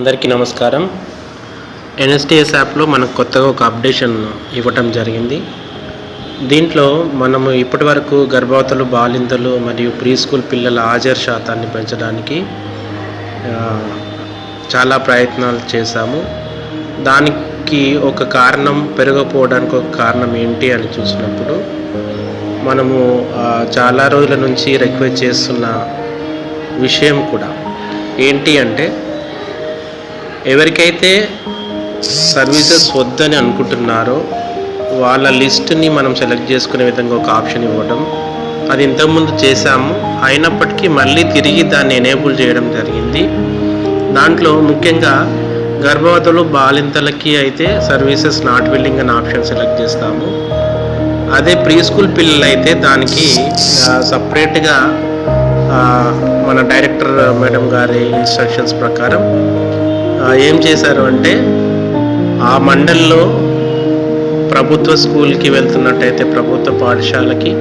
అందరికీ నమస్కారం. ఎన్ఎస్టిఎస్ యాప్లో మనకు కొత్తగా ఒక అప్డేషన్ ఇవ్వటం జరిగింది. దీంట్లో మనము ఇప్పటి వరకు గర్భవతులు బాలింతలు మరియు ప్రీ స్కూల్ పిల్లల హాజరు శాతాన్ని పెంచడానికి చాలా ప్రయత్నాలు చేశాము. దానికి ఒక కారణం పెరగకపోవడానికి ఒక కారణం ఏంటి అని చూసినప్పుడు మనము చాలా రోజుల నుంచి రిక్వెస్ట్ చేస్తున్న విషయం కూడా ఏంటి అంటే ఎవరికైతే సర్వీసెస్ వద్దని అనుకుంటున్నారో వాళ్ళ లిస్ట్ని మనం సెలెక్ట్ చేసుకునే విధంగా ఒక ఆప్షన్ ఇవ్వడం. అది ఇంతకుముందు చేశాము. అయినప్పటికీ మళ్ళీ తిరిగి దాన్ని ఎనేబుల్ చేయడం జరిగింది. దాంట్లో ముఖ్యంగా గర్భవతులు బాలింతలకి అయితే సర్వీసెస్ నాట్ విల్లింగ్ అనే ఆప్షన్ సెలెక్ట్ చేస్తాము. అదే ప్రీ స్కూల్ పిల్లలు అయితే దానికి సపరేట్గా మన డైరెక్టర్ మేడం గారి ఇన్స్ట్రక్షన్స్ ప్రకారం ఏం చేశారు అంటే ఆ మండల్లో ప్రభుత్వ స్కూల్కి వెళ్తున్నట్టయితే ప్రభుత్వ పాఠశాలకి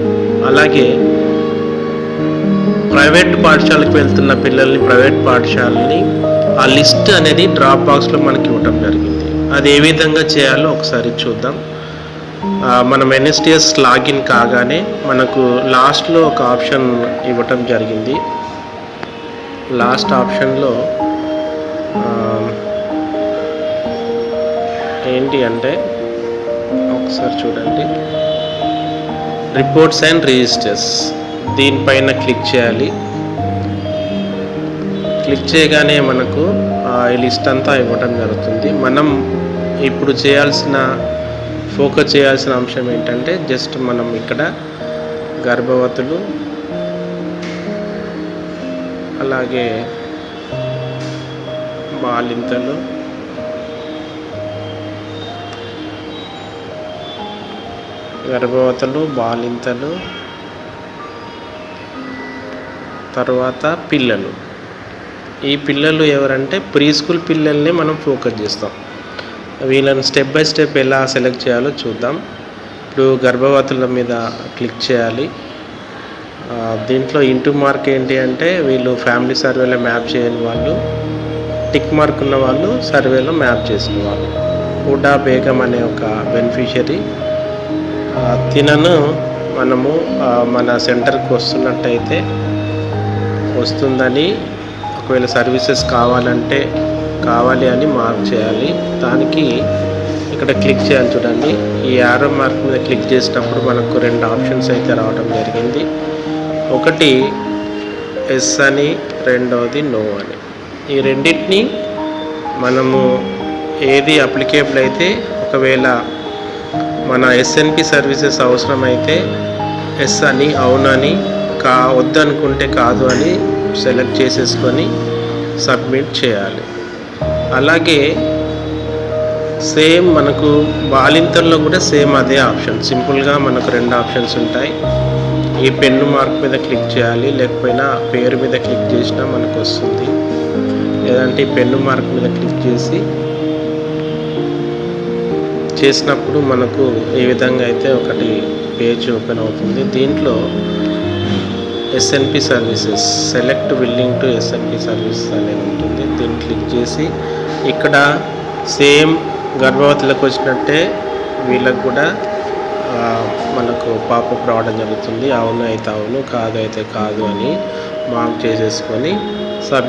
అలాగే ప్రైవేట్ పాఠశాలకు వెళ్తున్న పిల్లల్ని ప్రైవేట్ పాఠశాలని ఆ లిస్ట్ అనేది డ్రాప్ బాక్స్లో మనకి ఇవ్వటం జరిగింది. అది ఏ విధంగా చేయాలో ఒకసారి చూద్దాం. మనం ఎన్ఎస్టిఎస్ లాగిన్ కాగానే మనకు లాస్ట్లో ఒక ఆప్షన్ ఇవ్వటం జరిగింది. లాస్ట్ ఆప్షన్లో ఏంటి అంటే ఒకసారి చూడండి. Reports and registers. దీనిపైన క్లిక్ చేయాలి. క్లిక్ చేయగానే మనకు ఈ లిస్ట్ అంతా ఇవ్వటం జరుగుతుంది. మనం ఇప్పుడు చేయాల్సిన ఫోకస్ చేయాల్సిన అంశం ఏంటంటే జస్ట్ మనం ఇక్కడ గర్భవతులు అలాగే బాలింతలు గర్భవతులు బాలింతలు తర్వాత పిల్లలు. ఈ పిల్లలు ఎవరంటే ప్రీ స్కూల్ పిల్లల్ని మనం ఫోకస్ చేస్తాం. వీళ్ళని స్టెప్ బై స్టెప్ ఎలా సెలెక్ట్ చేయాలో చూద్దాం. ఇప్పుడు గర్భవతుల మీద క్లిక్ చేయాలి. దీంట్లో ఇంటూ మార్క్ ఏంటి అంటే వీళ్ళు ఫ్యామిలీ సర్వేలో మ్యాప్ చేయని వాళ్ళు టిక్ మార్క్ ఉన్న వాళ్ళు సర్వేలో మ్యాప్ చేసిన వాళ్ళు హుడా బేగం అనే ఒక బెనిఫిషరీ. తినను మనము మన సెంటర్కి వస్తున్నట్టయితే వస్తుందని ఒకవేళ సర్వీసెస్ కావాలంటే కావాలి అని మార్క్ చేయాలి. దానికి ఇక్కడ క్లిక్ చేయాలి చూడండి. ఈ యారో మార్క్ మీద క్లిక్ చేసినప్పుడు మనకు రెండు ఆప్షన్స్ అయితే రావడం జరిగింది. ఒకటి ఎస్ అని రెండవది నో అని. ఈ రెండింటిని మనము ఏది అప్లికేబుల్ అయితే ఒకవేళ మన ఎస్ఎన్పి సర్వీసెస్ అవసరమైతే ఎస్ అని అవునని కా వద్దనుకుంటే కాదు అని సెలెక్ట్ చేసేసుకొని సబ్మిట్ చేయాలి. అలాగే సేమ్ మనకు బాలింతల్లో కూడా సేమ్ అదే ఆప్షన్ సింపుల్గా మనకు రెండు ఆప్షన్స్ ఉంటాయి. ఈ పెన్ను మార్క్ మీద క్లిక్ చేయాలి లేకపోయినా పేరు మీద క్లిక్ చేసినా మనకు వస్తుంది. లేదంటే ఈ పెన్ను మార్క్ మీద క్లిక్ చేసి చేసినప్పుడు మనకు ఈ విధంగా అయితే ఒకటి పేజ్ ఓపెన్ అవుతుంది. దీంట్లో SNP services select billing to SNP services అనేది ఉంటుంది. దీన్ని క్లిక్ చేసి ఇక్కడ సేమ్ గర్భవతులకు వచ్చినట్టే వీళ్ళకు కూడా మనకు పాపప్ రావడం జరుగుతుంది. అవును అయితే అవును కాదు అయితే కాదు అని మార్క్ చేసేసుకొని సబ్